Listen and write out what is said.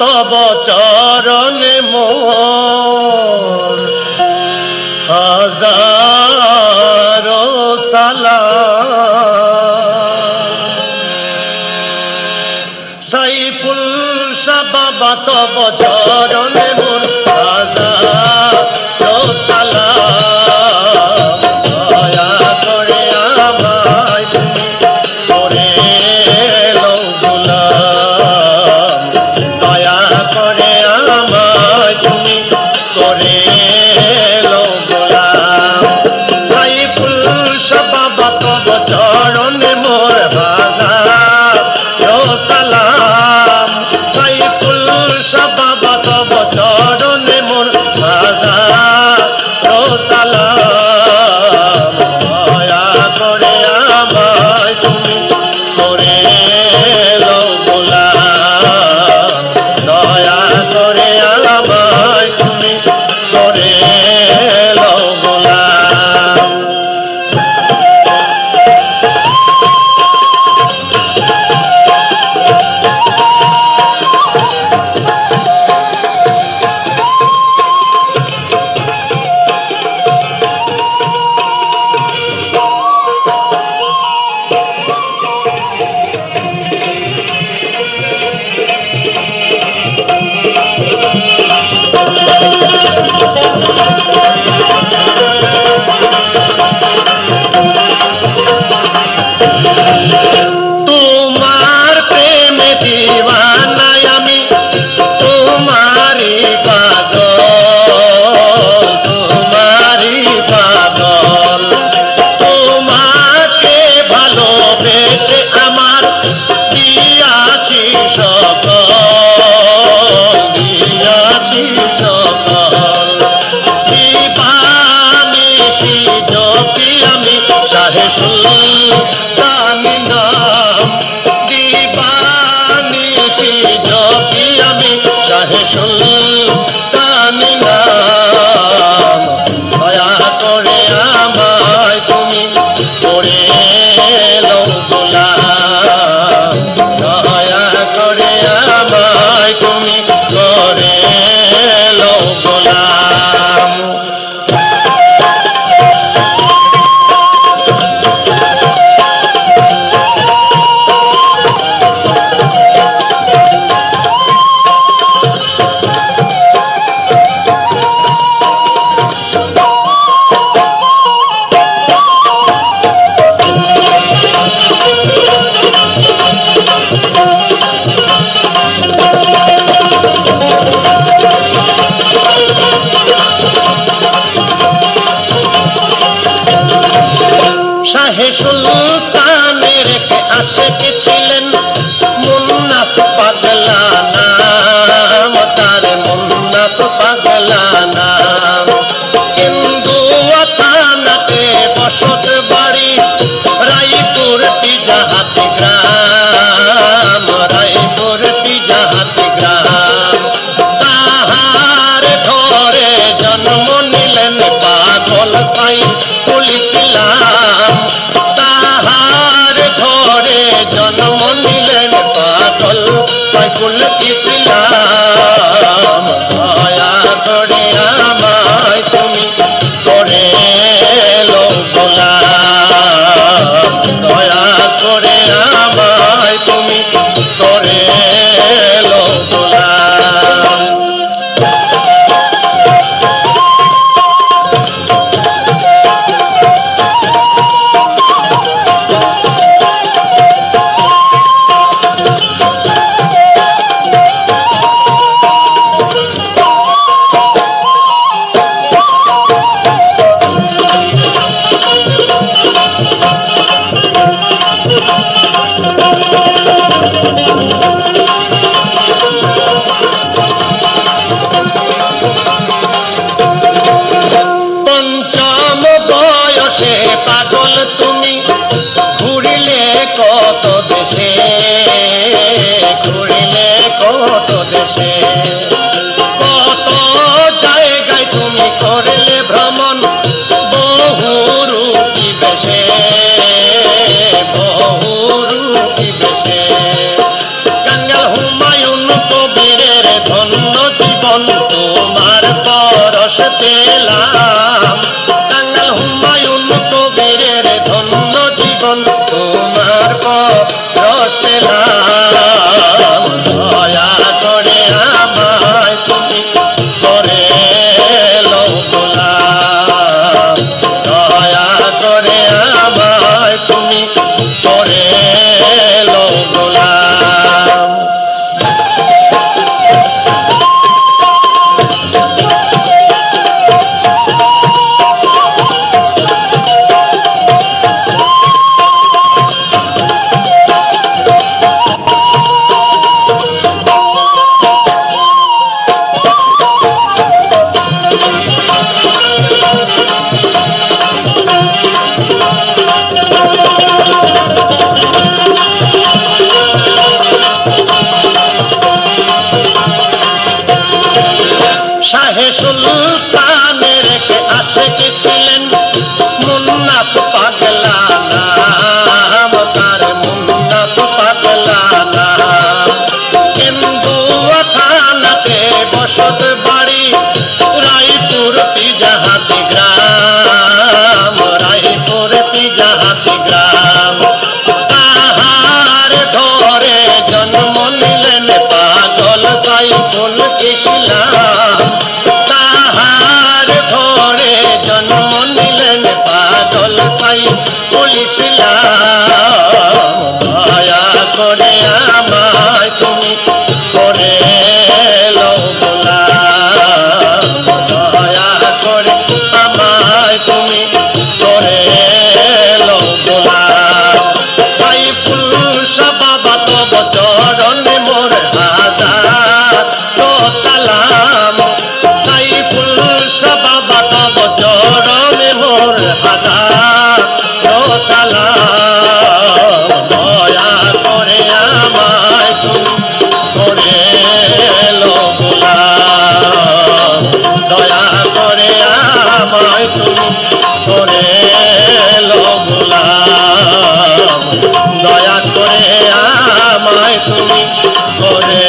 তব চরণে মোর হাজার সালা সাইফুল সাবা তব চরণে சொல்ல আসিক ছিলেন করে লগুলাম দয়া করে আমায় তুমি করে